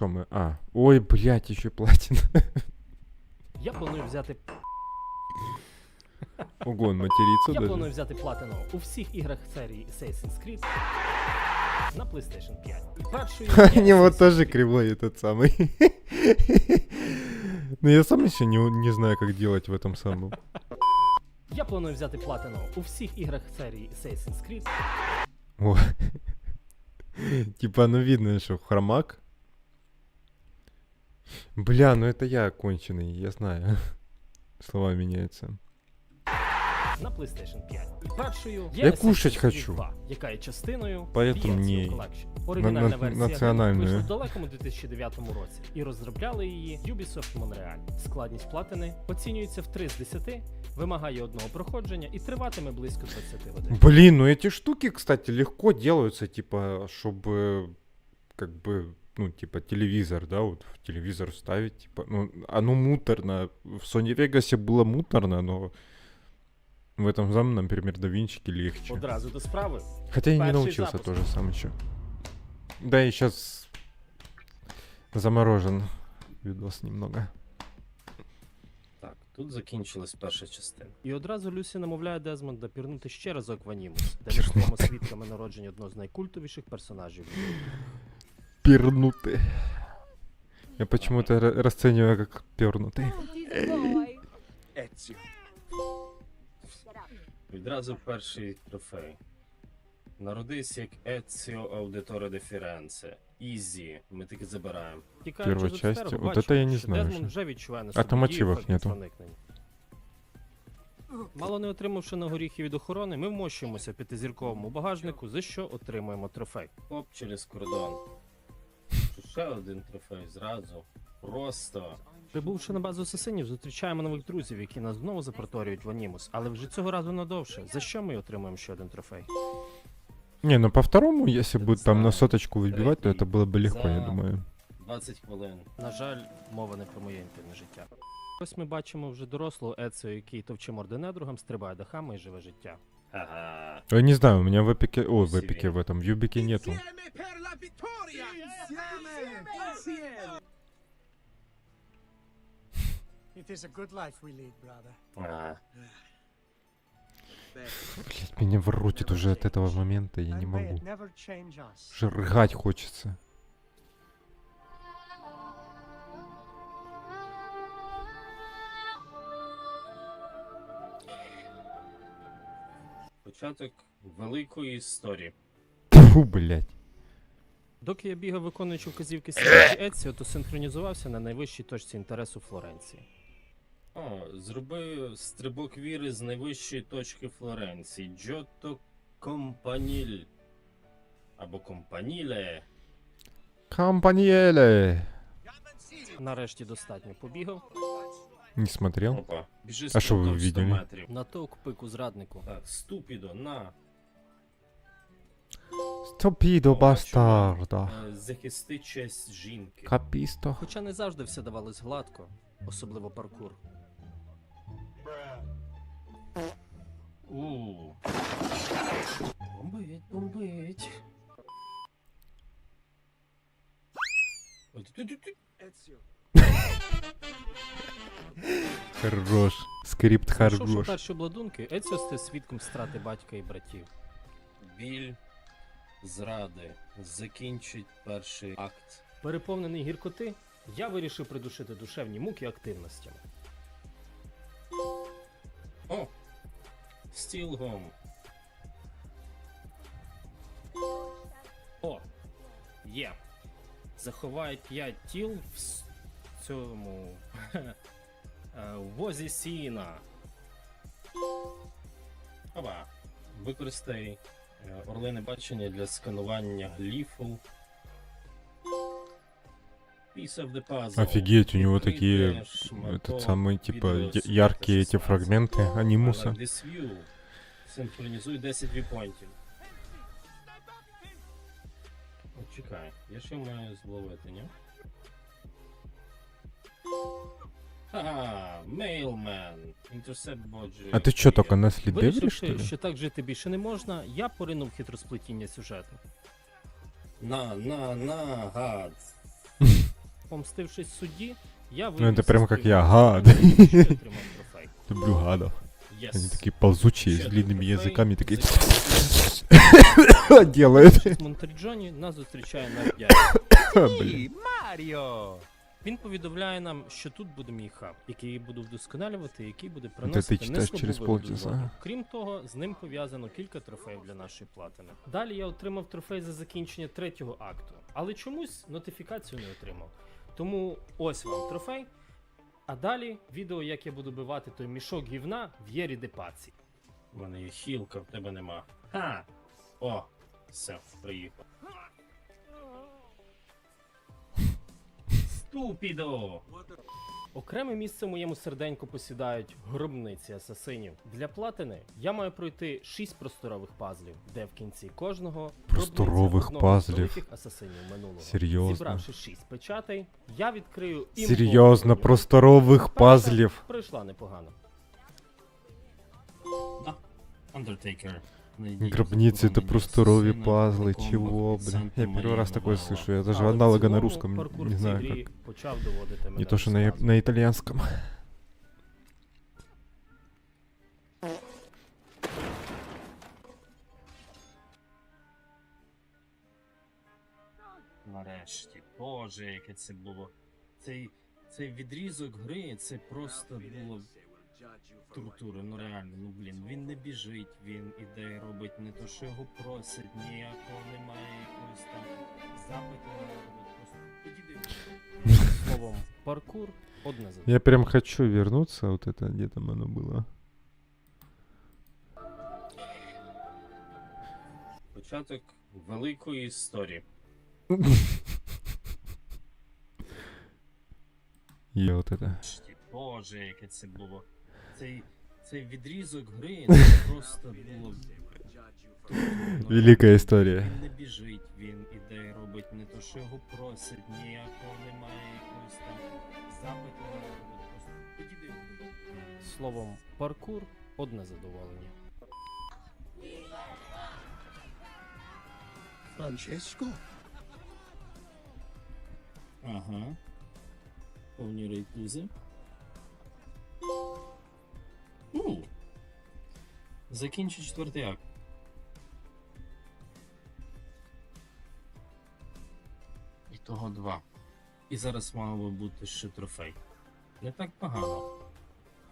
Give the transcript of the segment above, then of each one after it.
Що ми? А. Ой, блядь, ще платина. Я планую взяти. Ого, он материться Я планую даже. взяти платину у всіх іграх серії Assassin's Creed на PlayStation 5. Першою У є него Assassin's тоже Creed. кривой этот самый. Но я сам еще не, не знаю, как делать в этом самом. Я планую взяти платину у всіх іграх серії Assassin's Creed О. Типа, ну видно, что хромак. Бля, ну это я конченый, я знаю. Слова меняются. на PlayStation 5. Першою Я Assassin's кушать Creed хочу. 2, яка є частиною Поэтому DLCs не- Collection. Оригінальна на- версія гри національною. вийшла в далекому 2009 році і розробляли її Ubisoft Montreal. Складність платини оцінюється в 3 з 10, вимагає одного проходження і триватиме близько 20 годин. Блин, ну эти штуки, кстати, легко делаются, типа, чтобы, как бы, ну, типа, телевизор, да, вот в телевизор ставить, типа, ну, оно муторно. В Sony Vegas было муторно, но в этом самом, например, DaVinci легче. Одразу до справи. Хотя я не Перший научился запуск. тоже сам еще. Да, и сейчас заморожен видос немного. Так, тут закінчилась перша частина. І одразу Люсі намовляє Дезмонда пірнути ще разок в Анімус, де ми Пірнути. стаємо свідками народження одного з найкультовіших персонажів. Пернутый. Я почему-то ра- расцениваю как пернутый. Відразу перший трофей. Народись як Еціо Аудиторе де Фіренце. Ізі. Ми таки забираємо. Тікаючи Первой з части? обстеру, Вот бачимо, это я не що знаю Дезмонд вже. вже відчуває на А собі там дію ачивок ефекту нету. проникнення. Мало не отримавши на горіхи від охорони, ми вмощуємося в п'ятизірковому багажнику, за що отримуємо трофей. Хоп, через кордон. Ще один трофей зразу. Просто. Прибувши на базу асасинів, зустрічаємо нових друзів, які нас знову запроторюють в Анімус, але вже цього разу надовше. За що ми отримуємо ще один трофей? Не, ну по второму, если будет там на Знаю. соточку выбивать, то это было бы легко, я За- думаю. 20 хвилин. На жаль, мова не про моє інтимне життя. Ось ми бачимо вже дорослого Еціо, який товче морди недругам, стрибає дахами і живе життя. Ага. Я не знаю, у меня в эпике... Ой, в эпике в этом, в юбике нету. Ага. Блять, меня воротит уже от этого момента, я не могу. Жрать хочется. Початок великої історії. Фу, блять. Доки я бігав, виконуючи вказівки сім'ї Еціо, то синхронізувався на найвищій точці інтересу Флоренції. О, зроби стрибок віри з найвищої точки Флоренції. Джотто Компаніль. Або Компаніле. Кампаньеле. Нарешті достатньо побігав. Не смотрел. Опа. Біжи А що ви спринтом 100 видели? метрів. Натовк пику зраднику. Так, ступідо, на. Стопидо О, бастарда. Е, Захисти честь жінки. Капісто. Хоча не завжди все давалось гладко, особливо паркур. У. Бомбить, бомбить. Ой, ти- ти- ти- Ezio. Хорош. Скрипт хорош. перші обладунки, Еціо стає свідком страти батька і братів. Біль зради. Закінчить перший акт. Переповнений гіркоти, я вирішив придушити душевні муки активностями. О! Стілгом. О! Є. Заховай 5 тіл в с- цьому. е, в возі сіна. Опа. Використай е, орлине бачення для сканування гліфу. Piece of the puzzle. Офигеть, у него Відкрити такие, шматок этот самый, типа, я- відеосвіту яркие эти 16. фрагменты анимуса. I like this view. Синхронізуй 10 віпонтів. От чекай, я ще маю зловити, ні? Ага, Mailman. Intercept боджі. А ты чё, только на следе что Вирішивши, ли? що так жити більше не можна, я поринув в хитросплетіння сюжету. На, на, на, гад. Помстившись судді, я Ну, вивівся это прям з как приводу я, гад. і отримав трофей. Люблю гадов. Єс. Они такие ползучие, Ще с один длинными трофей. языками, такие Закінчується. делают. В Монтерджоні нас зустрічає наш дядя. Він повідомляє нам, що тут буде мій хаб, який я буду вдосконалювати, який буде приносити вигоду полчаса. Крім того, з ним пов'язано кілька трофеїв для нашої платини. Далі я отримав трофей за закінчення третього акту, але чомусь нотифікацію не отримав. Тому ось вам трофей. А далі відео, як я буду бивати той мішок гівна в Єрі Депаці. У мене є хілка, в тебе нема. Ха! О, все, приїхав. Ступідо! Окреме місце в моєму серденьку посідають гробниці асасинів. Для платини я маю пройти 6 просторових пазлів, де в кінці кожного Просторових пазлів? асасинів минулого. Серйозно? Зібравши 6 печатей, я відкрию броню. просторовых Перша пазлів. Пройшла непогано. Undertaker. найдіть Гробницы это захоронення просторові асасина, пазлы, якому чего, в блин. Санта Я первый Марія раз такое Новелла. слышу, я даже Але в аналога на цілому русском паркур не в цій знаю грі как. почав доводити мене Не то, что до на, сказу. на итальянском. Нарешті, боже, яке це було. Цей, цей відрізок гри, це просто було тортура, ну реально, ну блін, він не біжить, він іде і робить не то, що його просять, ніякого немає якогось там запиту на робот. Просто підійди. Словом, паркур одне за Я прям хочу вернуться, вот это, где там оно было. Початок великої історії. И вот это. Нарешті, Боже, яке це було. Цей, цей відрізок гри, це просто було. ну Великая реально. история. Він не біжить, він іде і робить не то, що його просять, ніякого немає якогось там запиту на робот. Просто підійди. Словом, паркур одне задоволення. Francesco? Ага. Повні рейтузи. Закінчу четвертий акт. І того два. І зараз мав би бути ще трофей. Не так погано.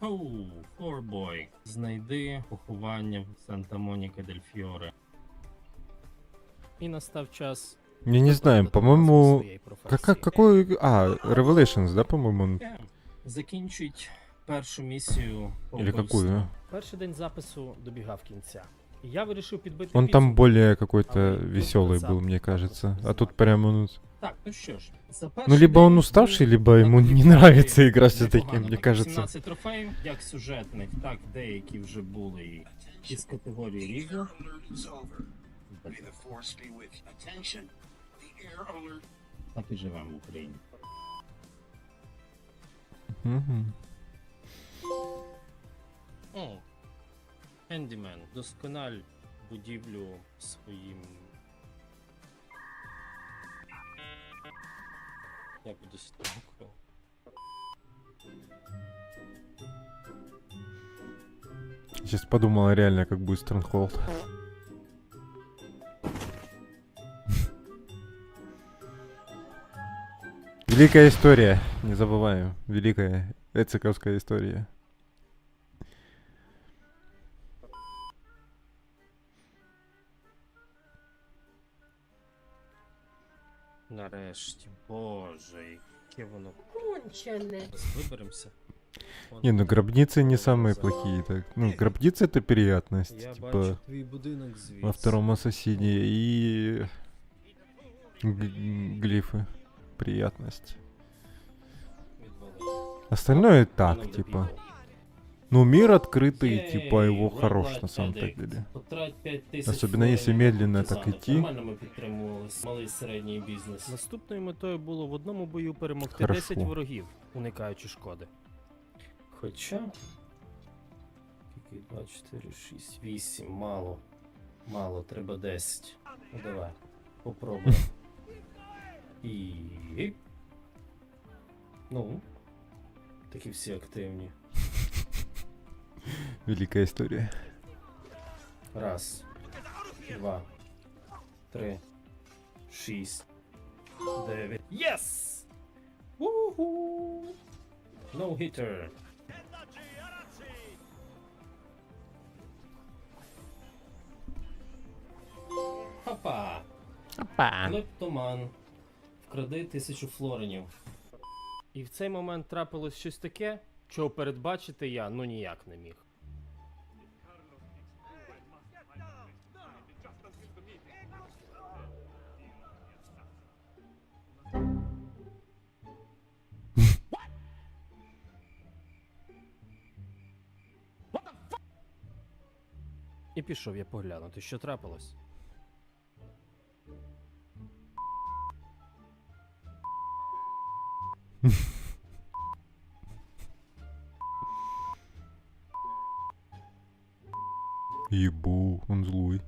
Оу, флорбой. Знайди поховання в Санта Моніка дель Фіоре. І настав час. Я не знаю, по-моему... назву. Как, какой... А, Revelations, да, по-моему? Е, Закінчить першу місію. по Или вбивству. какую? Перший день запису добігав кінця. І я вирішив підбити Он там підсумки. более какой-то А вы веселый тут был, мне запах кажется. просто А тут признали. прямо, ну... Так, ну що ж, за Ну, перший либо он день уставший, ми либо ему не накліпали нравится играть с непогано, таким, мне так, кажется. 17 трофеїв, як сюжетних, так деякі вже були і із категорії різно. alert is over. May the force be with you. Attention. The air alert Так і живемо в Україні. Мгм. О, Ендімен, доскональ будівлю своїм. Як буде строкою? Сейчас подумала реально, как будет Стронгхолд. Великая история, не забываем. Великая эциковская история. Нарешті, боже, яке воно. Кончене. Виберемося. Вон Не, ну там. гробницы не самые плохие. Так. Ну, гробницы это приятность. Я типа бачу твій будинок звідси. во втором ассасине и г- глифы. Приятность. Остальное так, типа. Ну, мир открытый, типа, его хорош на самом-то деле. Потрать 5 тисяч Особенно если медленно так идти. Середній бізнес. Наступною метою було в одному бою перемогти Хорошо. 10 ворогів, уникаючи шкоди. Хоча. 2, 4, 6, 8, мало. Мало, треба 10. Ну давай. Попробуй. І. Ну, такі всі активні. Великая история. Раз, два, три, шість, дев'ять. Єс! Уху! No hitter. Хапа! Опа. Клептоман. Вкради тисячу флоренів. І в цей момент трапилось щось таке, чого передбачити я ну ніяк не міг. І пішов я поглянути, що трапилось. Ебу, он злой.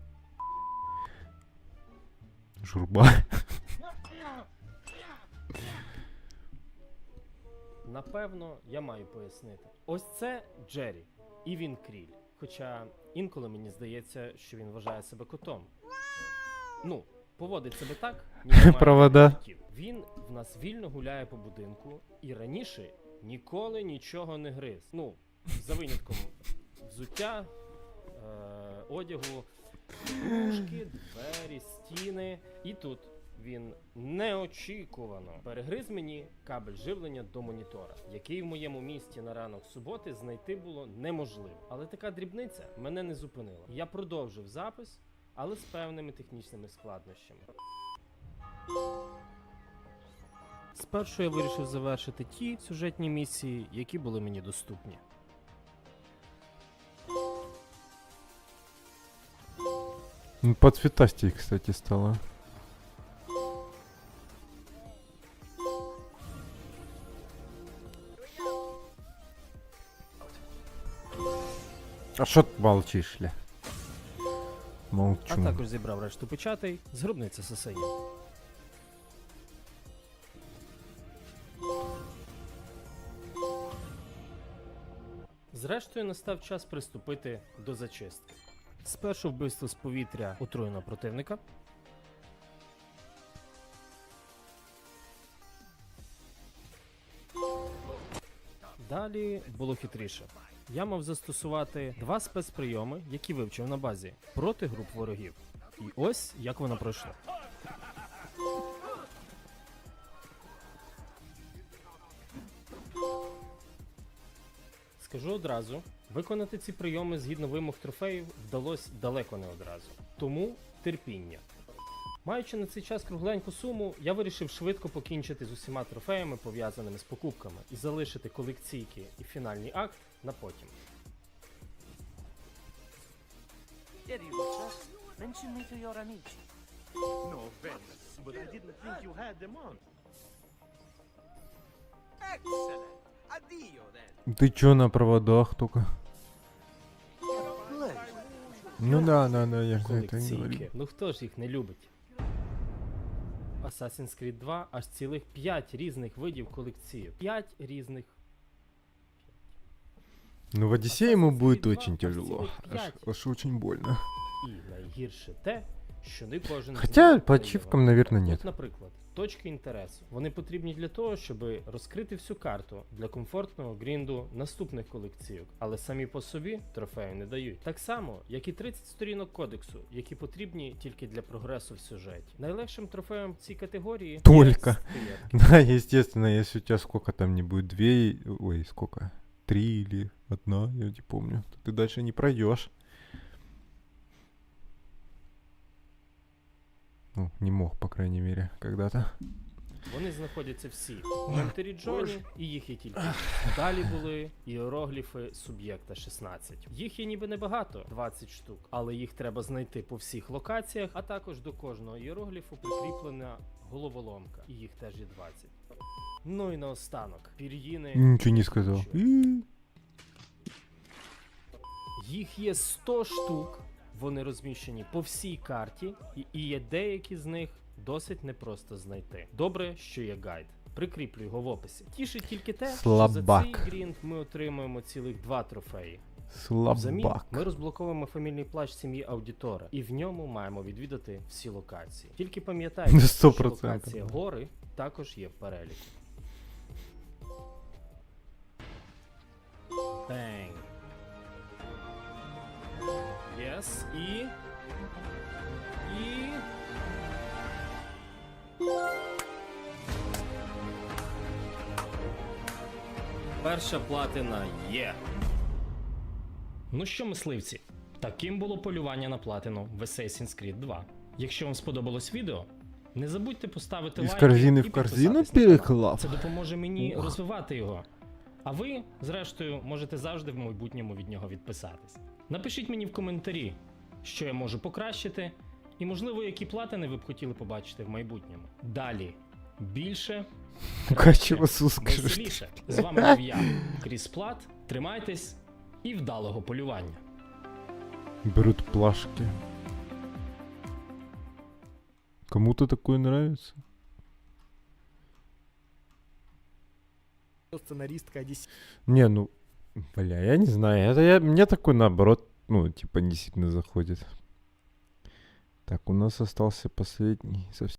Журба. Напевно, я маю пояснити. Ось це Джері, і він кріль. Хоча інколи мені здається, що він вважає себе котом. Ну, поводить себе так, ніби Провода. Він в нас вільно гуляє по будинку і раніше ніколи нічого не гриз. Ну, за винятком взуття, е, одягу, подушки, двері, стіни. І тут він неочікувано перегриз мені кабель живлення до монітора, який в моєму місті на ранок суботи знайти було неможливо. Але така дрібниця мене не зупинила. Я продовжив запис, але з певними технічними складнощами. Спершу я вирішив завершити ті сюжетні місії, які були мені доступні. Ну, По цветастей, кстати, стало. А что ты молчишь, ля? Молчу. А також зібрав решту печатей з гробниці Сесені. Зрештою, настав час приступити до зачистки. Спершу вбивство з повітря отруєного противника. Далі було хитріше. Я мав застосувати два спецприйоми, які вивчив на базі проти груп ворогів. І ось як воно пройшло. Скажу одразу, виконати ці прийоми згідно вимог трофеїв вдалося далеко не одразу. Тому терпіння. Маючи на цей час кругленьку суму, я вирішив швидко покінчити з усіма трофеями, пов'язаними з покупками, і залишити колекційки і фінальний акт на потім. Here you go, sir. Mention me to your amici. No offense, but I didn't think you had them on. Excellent. Addio, then. Ты чё на проводах только? Ну да, да, да, я за это и говорю. Колекційки. Ну хто ж їх не любить? Assassin's Creed 2 аж цілих 5 різних видів колекційок. 5 різних. Ну в Одиссее ему будет очень тяжело. аж Аж, очень больно. І найгірше те, що не кожен. Хотя по ачивкам, наверное, нет. наприклад, точки інтересу. Вони потрібні для того, щоб розкрити всю карту для комфортного грінду наступних колекційок, але самі по собі трофеї не дають. Так само, як і 30 сторінок кодексу, які потрібні тільки для прогресу в сюжеті. Найлегшим трофеєм в цій категорії Только. Да, естественно, если у тебя сколько там не будет, две, ой, сколько, три или одна, я не помню, то ты дальше не пройдешь. Ну, не мог, по крайней мере, когда-то. Вони знаходяться всі в Ментері Джоні, і їх є тільки. Далі були іерогліфи суб'єкта 16. Їх є ніби небагато, 20 штук, але їх треба знайти по всіх локаціях, а також до кожного іерогліфу прикріплена головоломка, і їх теж є 20. Ну і наостанок, пір'їни. Ничего не? И- Їх є 100 штук, вони розміщені по всій карті, і, є деякі з них досить непросто знайти. Добре, що є гайд. Прикріплю його в описі. Тішить тільки те, Слабак. що за цей грінд ми отримуємо цілих два трофеї. Взамін Слабак. ми розблоковуємо фамільний плащ сім'ї аудітора, і в ньому маємо відвідати всі локації. Тільки пам'ятайте, що локація гори також є в переліку. Бенг. Єс, і. І. Перша платина є. Ну що, мисливці, таким було полювання на платину в Assassin's Creed 2. Якщо вам сподобалось відео, не забудьте поставити Із лайк корзини і в корзину підписатись на канал. переклав. Це допоможе мені Ух. розвивати його. А ви, зрештою, можете завжди в майбутньому від нього відписатись. Напишіть мені в коментарі, що я можу покращити, і, можливо, які платини ви б хотіли побачити в майбутньому. Далі більше, скажеш. веселіше. З вами був я, Кріс Плат. Тримайтесь і вдалого полювання. Берут плашки. Кому-то такое нравится? Сценаристка Одиссея. Не, ну, бля, я не знаю. Это я, мне такой наоборот, ну, типа, не сильно заходит. Так, у нас остался последний совсем.